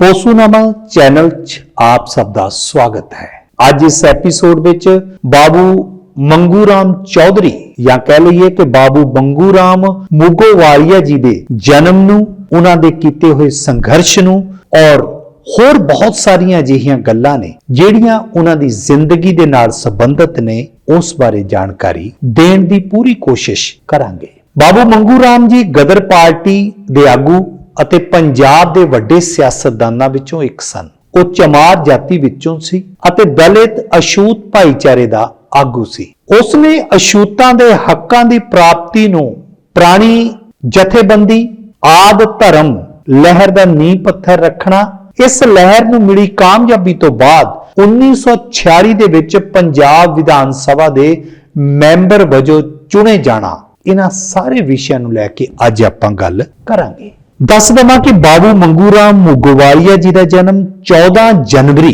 ਪੋਸੂਨਾਮਾ channel 'ਚ ਆਪ ਸਭ ਦਾ ਸਵਾਗਤ ਹੈ। ਅੱਜ ਇਸ ਐਪੀਸੋਡ ਵਿੱਚ ਬਾਬੂ ਮੰਗੂ ਰਾਮ ਚੌਧਰੀ ਜਾਂ ਕਹਿ ਲਈਏ ਕਿ ਬਾਬੂ ਬੰਗੂ ਰਾਮ ਮੁਗੋਵਾਲੀਆ ਜੀ ਦੇ ਜਨਮ ਨੂੰ, ਉਹਨਾਂ ਦੇ ਕੀਤੇ ਹੋਏ ਸੰਘਰਸ਼ ਨੂੰ ਔਰ ਹੋਰ ਬਹੁਤ ਸਾਰੀਆਂ ਅਜਿਹੀਆਂ ਗੱਲਾਂ ਨੇ ਜਿਹੜੀਆਂ ਉਹਨਾਂ ਦੀ ਜ਼ਿੰਦਗੀ ਦੇ ਨਾਲ ਸੰਬੰਧਿਤ ਨੇ, ਉਸ ਬਾਰੇ ਜਾਣਕਾਰੀ ਦੇਣ ਦੀ ਪੂਰੀ ਕੋਸ਼ਿਸ਼ ਕਰਾਂਗੇ। ਬਾਬੂ ਮੰਗੂ ਰਾਮ ਜੀ ਗਦਰ ਪਾਰਟੀ ਦੇ ਆਗੂ ਅਤੇ ਪੰਜਾਬ ਦੇ ਵੱਡੇ ਸਿਆਸਤਦਾਨਾਂ ਵਿੱਚੋਂ ਇੱਕ ਸਨ। ਉਹ ਚਮਾਰ ਜਾਤੀ ਵਿੱਚੋਂ ਸੀ ਅਤੇ ਦਲਿਤ ਅਸ਼ੂਤ ਭਾਈਚਾਰੇ ਦਾ ਆਗੂ ਸੀ। ਉਸ ਨੇ ਅਛੂਤਾਂ ਦੇ ਹੱਕਾਂ ਦੀ ਪ੍ਰਾਪਤੀ ਨੂੰ ਪ੍ਰਾਣੀ ਜਥੇਬੰਦੀ, ਆਦ ਧਰਮ, ਲਹਿਰ ਦਾ ਨੀਂਹ ਪੱਥਰ ਰੱਖਣਾ, ਇਸ ਲਹਿਰ ਨੂੰ ਮਿਲੀ ਕਾਮਯਾਬੀ ਤੋਂ ਬਾਅਦ 1946 ਦੇ ਵਿੱਚ ਪੰਜਾਬ ਵਿਧਾਨ ਸਭਾ ਦੇ ਮੈਂਬਰ ਵਜੋਂ ਚੁਣੇ ਜਾਣਾ। ਇਹਨਾਂ ਸਾਰੇ ਵਿਸ਼ਿਆਂ ਨੂੰ ਲੈ ਕੇ ਅੱਜ ਆਪਾਂ ਗੱਲ ਕਰਾਂਗੇ। ਦੱਸ ਦਵਾਂ ਕਿ ਬਾਬੂ ਮੰਗੂ ਰਾਮ ਮੁਗਵਾਲੀਆ ਜੀ ਦਾ ਜਨਮ 14 ਜਨਵਰੀ,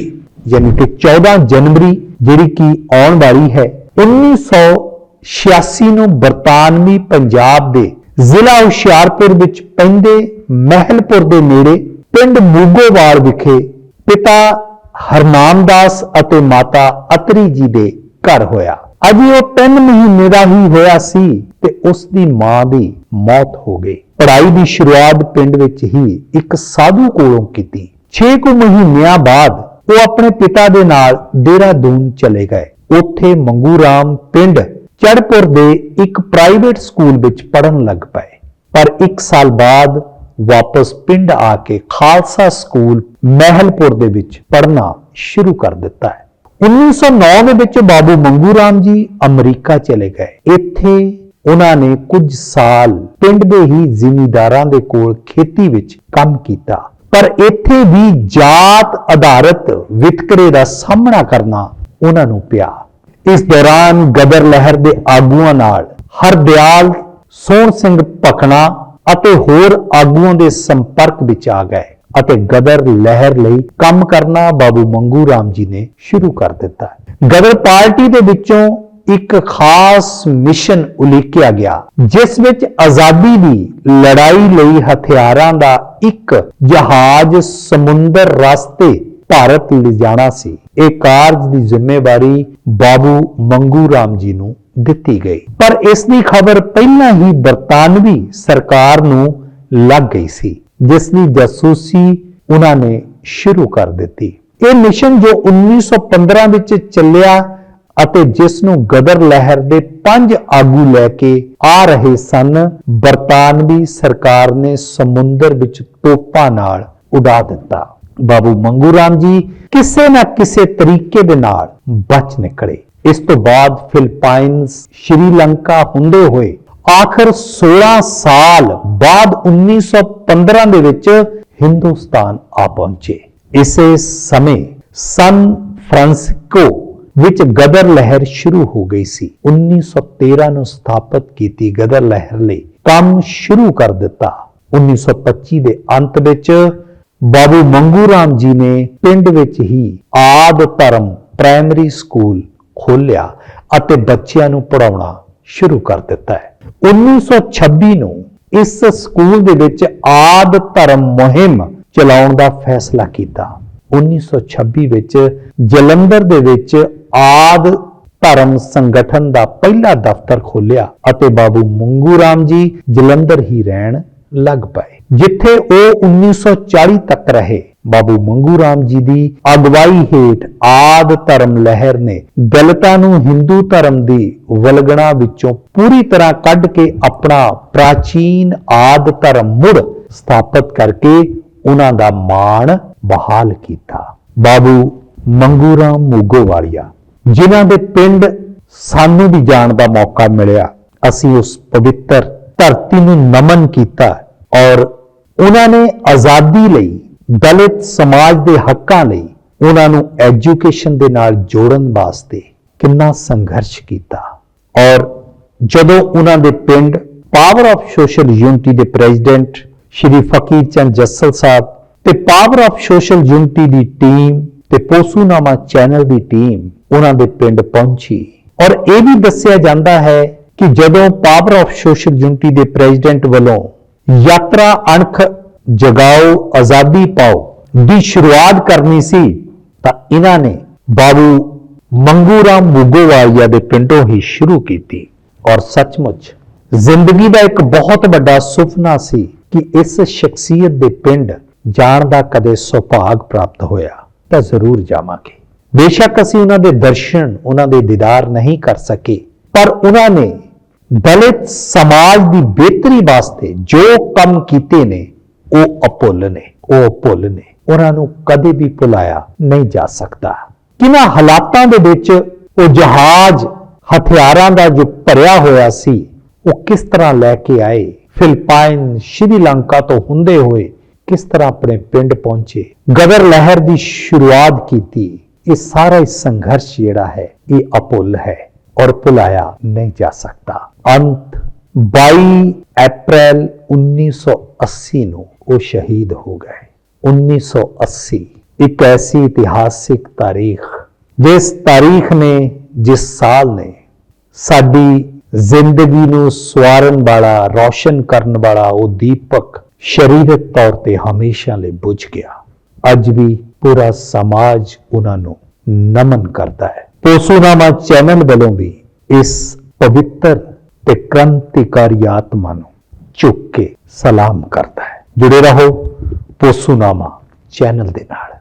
ਯਾਨੀ ਕਿ 14 ਜਨਵਰੀ ਜਿਹੜੀ ਕਿ ਆਉਣ ਵਾਲੀ ਹੈ 1986 ਨੂੰ ਬਰਤਾਨਵੀ ਪੰਜਾਬ ਦੇ ਜ਼ਿਲ੍ਹਾ ਹੁਸ਼ਿਆਰਪੁਰ ਵਿੱਚ ਪੈਂਦੇ ਮਹਿਲਪੁਰ ਦੇ ਨੇੜੇ ਪਿੰਡ ਮੂਗੋਵਾਲ ਵਿਖੇ ਪਿਤਾ ਹਰਨਾਮਦਾਸ ਅਤੇ ਮਾਤਾ ਅਤਰੀ ਜੀ ਦੇ ਘਰ ਹੋਇਆ। ਅਜੇ ਉਹ 3 ਮਹੀਨੇ ਦਾ ਹੀ ਹੋਇਆ ਸੀ ਤੇ ਉਸ ਦੀ ਮਾਂ ਦੀ ਮੌਤ ਹੋ ਗਈ। ਪੜ੍ਹਾਈ ਦੀ ਸ਼ੁਰੂਆਤ ਪਿੰਡ ਵਿੱਚ ਹੀ ਇੱਕ ਸਾਧੂ ਕੋਲੋਂ ਕੀਤੀ। 6 ਕੁ ਮਹੀਨਿਆਂ ਬਾਅਦ ਉਹ ਆਪਣੇ ਪਿਤਾ ਦੇ ਨਾਲ ਦੇਹਰਾਦੂਨ ਚਲੇ ਗਏ। ਉੱਥੇ ਮੰਗੂ ਰਾਮ ਪਿੰਡ ਚੜਪੁਰ ਦੇ ਇੱਕ ਪ੍ਰਾਈਵੇਟ ਸਕੂਲ ਵਿੱਚ ਪੜ੍ਹਨ ਲੱਗ ਪਏ। ਪਰ 1 ਸਾਲ ਬਾਅਦ ਵਾਪਸ ਪਿੰਡ ਆ ਕੇ ਖਾਲਸਾ ਸਕੂਲ ਮਹਿਲਪੁਰ ਦੇ ਵਿੱਚ ਪੜ੍ਹਨਾ ਸ਼ੁਰੂ ਕਰ ਦਿੱਤਾ ਹੈ। 1909 ਦੇ ਵਿੱਚ ਬਾਬੂ ਮੰਗੂ ਰਾਮ ਜੀ ਅਮਰੀਕਾ ਚਲੇ ਗਏ। ਇੱਥੇ ਉਹਨਾਂ ਨੇ ਕੁਝ ਸਾਲ ਪਿੰਡ ਦੇ ਹੀ ਜ਼ਿਮੀਂਦਾਰਾਂ ਦੇ ਕੋਲ ਖੇਤੀ ਵਿੱਚ ਕੰਮ ਕੀਤਾ। ਪਰ ਇੱਥੇ ਵੀ ਜਾਤ ਆਧਾਰਿਤ ਵਿਤਕਰੇ ਦਾ ਸਾਹਮਣਾ ਕਰਨਾ ਉਹਨਾਂ ਨੂੰ ਪਿਆ। ਇਸ ਦੌਰਾਨ ਗਦਰ ਲਹਿਰ ਦੇ ਆਗੂਆਂ ਨਾਲ ਹਰਦਿਆਲ, ਸੋਹਣ ਸਿੰਘ ਭਕਨਾ ਅਤੇ ਹੋਰ ਆਗੂਆਂ ਦੇ ਸੰਪਰਕ ਵਿੱਚ ਆ ਗਏ ਅਤੇ ਗਦਰ ਲਹਿਰ ਲਈ ਕੰਮ ਕਰਨਾ ਬਾਬੂ ਮੰਗੂ ਰਾਮ ਜੀ ਨੇ ਸ਼ੁਰੂ ਕਰ ਦਿੱਤਾ। ਗਦਰ ਪਾਰਟੀ ਦੇ ਵਿੱਚੋਂ ਇੱਕ ਖਾਸ ਮਿਸ਼ਨ ਉਲੀਕਿਆ ਗਿਆ, ਜਿਸ ਵਿੱਚ ਆਜ਼ਾਦੀ ਦੀ ਲੜਾਈ ਲਈ ਹਥਿਆਰਾਂ ਦਾ ਇੱਕ ਜਹਾਜ਼ ਸਮੁੰਦਰ ਰਸਤੇ ਭਾਰਤ ਲਿਜਾਣਾ ਸੀ। ਇਹ ਕਾਰਜ ਦੀ ਜ਼ਿੰਮੇਵਾਰੀ ਬਾਬੂ ਮੰਗੂ ਰਾਮ ਜੀ ਨੂੰ ਦਿੱਤੀ ਗਈ। ਪਰ ਇਸ ਦੀ ਖਬਰ ਪਹਿਲਾਂ ਹੀ ਬਰਤਾਨਵੀ ਸਰਕਾਰ ਨੂੰ ਲੱਗ ਗਈ ਸੀ, ਜਿਸ ਦੀ ਜਾਸੂਸੀ ਉਹਨਾਂ ਨੇ ਸ਼ੁਰੂ ਕਰ ਦਿੱਤੀ। ਇਹ ਮਿਸ਼ਨ ਜੋ 1915 ਵਿੱਚ ਚੱਲਿਆ ਅਤੇ ਜਿਸ ਨੂੰ ਗਦਰ ਲਹਿਰ ਦੇ ਪੰਜ ਆਗੂ ਲੈ ਕੇ ਆ ਰਹੇ ਸਨ, ਬਰਤਾਨਵੀ ਸਰਕਾਰ ਨੇ ਸਮੁੰਦਰ ਵਿੱਚ ਟੋਪਾਂ ਨਾਲ ਉਡਾ ਦਿੱਤਾ। ਬਾਬੂ ਮੰਗੂ ਰਾਮ ਜੀ ਕਿਸੇ ਨਾ ਕਿਸੇ ਤਰੀਕੇ ਦੇ ਨਾਲ ਬਚ ਨਿਕਲੇ। ਇਸ ਤੋਂ ਬਾਅਦ ਫਿਲਪਾਈਨਸ ਸ਼੍ਰੀਲੰਕਾ ਹੁੰਦੇ ਹੋਏ ਆਖਰ 16 ਸਾਲ ਬਾਅਦ 1915 ਦੇ ਵਿੱਚ ਹਿੰਦੁਸਤਾਨ ਆ ਪਹੁੰਚੇ। ਇਸੇ ਸਮੇਂ ਸਨ ਫਰਾਂਸਿਸਕੋ ਵਿੱਚ ਗਦਰ ਲਹਿਰ ਸ਼ੁਰੂ ਹੋ ਗਈ ਸੀ। 1913 ਨੂੰ ਸਥਾਪਿਤ ਕੀਤੀ ਗਦਰ ਲਹਿਰ ਲਈ ਕੰਮ ਸ਼ੁਰੂ ਕਰ ਦਿੱਤਾ। 1925 ਦੇ ਅੰਤ ਵਿੱਚ ਬਾਬੂ ਮੰਗੂ ਰਾਮ ਜੀ ਨੇ ਪਿੰਡ ਵਿੱਚ ਹੀ ਆਦ ਧਰਮ ਪ੍ਰਾਇਮਰੀ ਸਕੂਲ ਖੋਲਿਆ ਅਤੇ ਬੱਚਿਆਂ ਨੂੰ ਪੜਾਉਣਾ ਸ਼ੁਰੂ ਕਰ ਦਿੱਤਾ ਹੈ। 1926 ਨੂੰ ਇਸ ਸਕੂਲ ਦੇ ਵਿੱਚ ਆਦ ਧਰਮ ਮੁਹਿੰਮ ਚਲਾਉਣ ਦਾ ਫੈਸਲਾ ਕੀਤਾ। 1926 ਵਿੱਚ ਜਲੰਧਰ ਦੇ ਵਿੱਚ ਆਦ ਧਰਮ ਸੰਗਠਨ ਦਾ ਪਹਿਲਾ ਦਫ਼ਤਰ ਖੋਲ੍ਹਿਆ ਅਤੇ ਬਾਬੂ ਮੰਗੂ ਰਾਮ ਜੀ ਜਲੰਧਰ ਹੀ ਰਹਿਣ ਲੱਗ ਪਏ, ਜਿੱਥੇ ਉਹ 1940 ਤੱਕ ਰਹੇ। ਬਾਬੂ ਮੰਗੂ ਰਾਮ ਜੀ ਦੀ ਅਗਵਾਈ ਹੇਠ ਆਦ ਧਰਮ ਲਹਿਰ ਨੇ ਦਲਿਤਾਂ ਨੂੰ ਹਿੰਦੂ ਧਰਮ ਦੀ ਵਲਗਣਾ ਵਿੱਚੋਂ ਪੂਰੀ ਤਰ੍ਹਾਂ ਕੱਢ ਕੇ ਆਪਣਾ ਪ੍ਰਾਚੀਨ ਆਦ ਧਰਮ ਮੁੜ ਸਥਾਪਿਤ ਕਰਕੇ ਉਹਨਾਂ ਦਾ ਮਾਣ ਬਹਾਲ ਕੀਤਾ। ਬਾਬੂ ਮੰਗੂ ਰਾਮ ਮੂਗੋਵਾਲੀਆ ਜਿਨ੍ਹਾਂ ਦੇ ਪਿੰਡ ਸਾਨੂੰ ਵੀ ਜਾਣ ਦਾ ਮੌਕਾ ਮਿਲਿਆ। ਅਸੀਂ ਉਸ ਪਵਿੱਤਰ ਧਰਤੀ ਨੂੰ ਨਮਨ ਕੀਤਾ ਔਰ ਉਹਨਾਂ ਨੇ ਆਜ਼ਾਦੀ ਲਈ, ਦਲਿਤ ਸਮਾਜ ਦੇ ਹੱਕਾਂ ਲਈ ਉਹਨਾਂ ਨੂੰ ਐਜੂਕੇਸ਼ਨ ਦੇ ਨਾਲ ਜੋੜਨ ਵਾਸਤੇ ਕਿੰਨਾ ਸੰਘਰਸ਼ ਕੀਤਾ। ਔਰ ਜਦੋਂ ਉਹਨਾਂ ਦੇ ਪਿੰਡ ਪਾਵਰ ਆਫ ਸੋਸ਼ਲ ਯੂਨਿਟੀ ਦੇ ਪ੍ਰੈਜ਼ੀਡੈਂਟ ਸ਼੍ਰੀ ਫਕੀਰ ਚੰਦ ਜੱਸਲ ਸਾਹਿਬ ਤੇ ਪਾਵਰ ਆਫ ਸੋਸ਼ਲ ਯੂਨਿਟੀ ਦੀ ਟੀਮ ਤੇ ਪੋਸੂਨਾਮਾ ਚੈਨਲ ਦੀ ਟੀਮ ਉਹਨਾਂ ਦੇ ਪਿੰਡ ਪਹੁੰਚੀ। ਔਰ ਇਹ ਵੀ ਦੱਸਿਆ ਜਾਂਦਾ ਹੈ ਕਿ ਜਦੋਂ ਪਾਵਰ ਆਫ ਸੋਸ਼ਲ ਯੂਨਿਟੀ ਦੇ ਪ੍ਰੈਜ਼ੀਡੈਂਟ ਵੱਲੋਂ ਯਾਤਰਾ ਅਣਖ ਜਗਾਓ, ਆਜ਼ਾਦੀ ਪਾਓ ਦੀ ਸ਼ੁਰੂਆਤ ਕਰਨੀ ਸੀ, ਤਾਂ ਇਹਨਾਂ ਨੇ ਬਾਬੂ ਮੰਗੂ ਰਾਮ ਮੁਗੋਵਾਲੀਆ ਦੇ ਪਿੰਡੋਂ ਹੀ ਸ਼ੁਰੂ ਕੀਤੀ। ਔਰ ਸੱਚਮੁੱਚ ਜ਼ਿੰਦਗੀ ਦਾ ਇੱਕ ਬਹੁਤ ਵੱਡਾ ਸੁਪਨਾ ਸੀ ਕਿ ਇਸ ਸ਼ਖਸੀਅਤ ਦੇ ਪਿੰਡ ਜਾਣ ਦਾ ਕਦੇ ਸੁਭਾਗ ਪ੍ਰਾਪਤ ਹੋਇਆ। ਤਾਂ ਜ਼ਰੂਰ ਜਾਵਾਂਗੇ। ਬੇਸ਼ੱਕ ਅਸੀਂ ਉਹਨਾਂ ਦੇ ਦਰਸ਼ਨ, ਉਹਨਾਂ ਦੇ ਦੀਦਾਰ ਨਹੀਂ ਕਰ ਸਕੇ, ਪਰ ਉਹਨਾਂ ਨੇ ਦਲਿਤ ਸਮਾਜ ਦੀ ਬਿਹਤਰੀ ਵਾਸਤੇ ਜੋ ਕੰਮ ਕੀਤੇ ਨੇ, ਉਹ ਅਪੁੱਲ ਨੇ, ਉਹ ਅਪੁੱਲ ਨੇ। ਉਹਨਾਂ ਨੂੰ ਕਦੇ ਵੀ ਭੁਲਾਇਆ ਨਹੀਂ ਜਾ ਸਕਦਾ। ਕਿਨਾਂ ਹਾਲਾਤਾਂ ਦੇ ਵਿੱਚ ਉਹ ਜਹਾਜ਼ ਹਥਿਆਰਾਂ ਦਾ ਜੋ ਭਰਿਆ ਹੋਇਆ ਸੀ, ਉਹ ਕਿਸ ਤਰ੍ਹਾਂ ਲੈ ਕੇ ਆਏ? ਫਿਲਪਾਈਨ ਸ਼੍ਰੀਲੰਕਾ ਤੋਂ ਹੁੰਦੇ ਹੋਏ ਕਿਸ ਤਰ੍ਹਾਂ ਆਪਣੇ ਪਿੰਡ ਪਹੁੰਚੇ ਗਦਰ ਲਹਿਰ ਦੀ ਸ਼ੁਰੂਆਤ ਕੀਤੀ ਇਹ ਸਾਰਾ ਹੀ ਸੰਘਰਸ਼ ਜਿਹੜਾ ਹੈ ਇਹ ਅਪੁੱਲ ਹੈ ਔਰ ਭੁਲਾਇਆ ਨਹੀਂ ਜਾ ਸਕਦਾ ਅੰਤ 22 ਅਪ੍ਰੈਲ 1980 ਨੂੰ ਉਹ ਸ਼ਹੀਦ ਹੋ ਗਏ 1980 ਇੱਕ ਐਸੀ ਇਤਿਹਾਸਿਕ ਤਾਰੀਖ ਜਿਸ ਤਾਰੀਖ ਨੇ ਜਿਸ ਸਾਲ ਨੇ ਸਾਡੀ ਜ਼ਿੰਦਗੀ ਨੂੰ ਸਵਾਰਨ ਵਾਲਾ ਰੌਸ਼ਨ ਕਰਨ ਵਾਲਾ ਉਹ ਦੀਪਕ ਸ਼ਰੀਰਕ ਤੌਰ ਤੇ ਹਮੇਸ਼ਾ ਲਈ ਬੁਝ ਗਿਆ। ਅੱਜ ਵੀ ਪੂਰਾ ਸਮਾਜ ਉਹਨਾਂ ਨੂੰ ਨਮਨ ਕਰਦਾ ਹੈ। ਪੋਸੂਨਾਮਾ ਚੈਨਲ ਵੱਲੋਂ ਵੀ ਇਸ ਪਵਿੱਤਰ ਤੇ ਕ੍ਰਾਂਤੀਕਾਰੀ ਆਤਮਾ ਨੂੰ ਝੁੱਕ ਕੇ ਸਲਾਮ ਕਰਦਾ ਹੈ। ਜੁੜੇ ਰਹੋ ਪੋਸੂਨਾਮਾ ਚੈਨਲ ਦੇ ਨਾਲ।